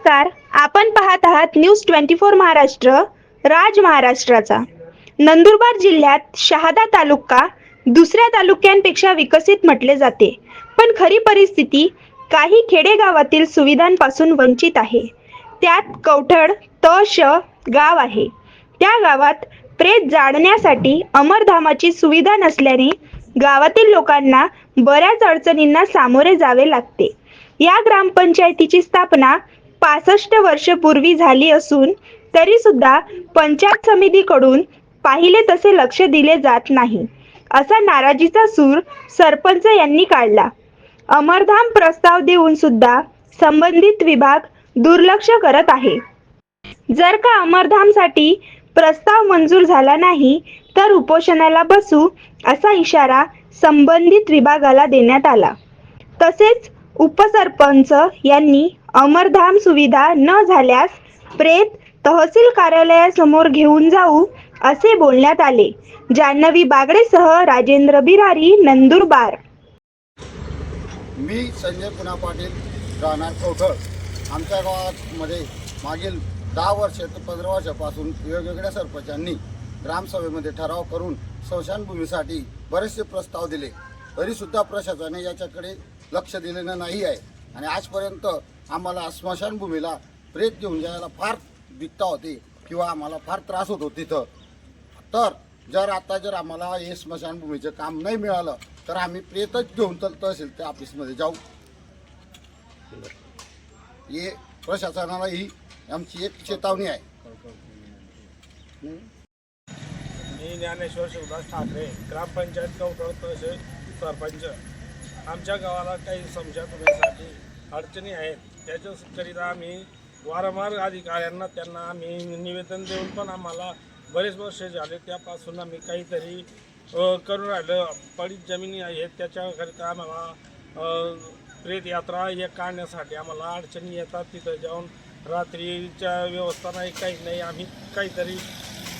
नमस्कार. आपण पाहत आहात न्यूज ट्वेंटी फोर महाराष्ट्र राज महाराष्ट्राचा. नंदुरबार जिल्ह्यात शहादा तालुका दुसऱ्या तालुक्यांपेक्षा विकसित म्हटले जाते. पण खरी परिस्थिती काही खेडेगावातील सुविधांपासून वंचित आहे. त्यात कवठड तश गाव आहे. त्या गावात प्रेत जाळण्यासाठी अमरधामाची सुविधा नसल्याने गावातील लोकांना बऱ्याच अडचणींना सामोरे जावे लागते. या ग्रामपंचायतीची स्थापना पासष्ट वर्षपूर्वी झाली असून तरी सुद्धा पंचायत समितीकडून पाहिले तसे लक्ष दिले जात नाही असा नाराजीचा सूर सरपंच यांनी काढला. अमरधाम प्रस्ताव देऊन सुद्धा संबंधित विभाग दुर्लक्ष करत आहे. जर का अमरधामसाठी प्रस्ताव मंजूर झाला नाही तर उपोषणाला बसू असा इशारा संबंधित विभागाला देण्यात आला. तसेच उपसरपंच यांनी अमरधाम सुविधा न झाल्यास प्रेत तहसील कार्यालयासमोर घेऊन जाऊ असे बोलण्यात आले. जान्हवी बागडेसह राजेंद्र बिरारी नंदुरबार. मी संजय पुना पाटील राहणार कवठळ आमच्या गावामध्ये मागील दहा वर्ष ते पंधरा वर्षापासून वेगवेगळ्या सरपंचांनी ग्रामसभेमध्ये ठराव करून स्मशानभूमीसाठी बरेचसे प्रस्ताव दिले. तरीसुद्धा प्रशासनाने याच्याकडे लक्ष दिलेलं नाही आहे. आणि आजपर्यंत आम्हाला स्मशानभूमीला प्रेत घेऊन जायला फार दिक्ता होती किंवा आम्हाला फार त्रास होतो तिथं. तर जर आता जर आम्हाला हे स्मशानभूमीचं काम नाही मिळालं तर आम्ही प्रेतच घेऊन तर तहसील त्या ऑफिसमध्ये जाऊ. हे प्रशासनाला ही आमची एक चेतावणी आहे. मी ज्ञानेश्वर शिवदास ठाकरे ग्रामपंचायत कवठळ तहसील सरपंच. आमच्या गावाला काही समस्या होण्यासाठी अडचणी आहेत. त्याच्याकरिता आम्ही वारंवार अधिकाऱ्यांना त्यांना आम्ही निवेदन देऊन पण आम्हाला बरेच वर्ष झाले. त्यापासून आम्ही काहीतरी करून राहिलं. पडीत जमिनी आहेत त्याच्याकरिता आम्हाला प्रेतयात्रा हे काढण्यासाठी आम्हाला अडचणी येतात. तिथं जाऊन रात्रीच्या व्यवस्था नाही काही नाही. आम्ही काहीतरी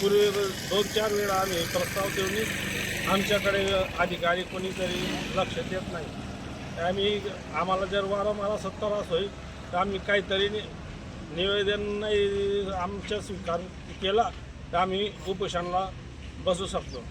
पूर्वी दोन चार वेळा आम्ही प्रस्ताव देऊन आमच्याकडे अधिकारी कोणीतरी लक्ष देत नाही. आम्ही आम्हाला जर वारंवार असं होईल तर आम्ही काहीतरी निवेदन नाही आमच्या स्वीकार केला तर आम्ही उपोषणाला बसू शकतो.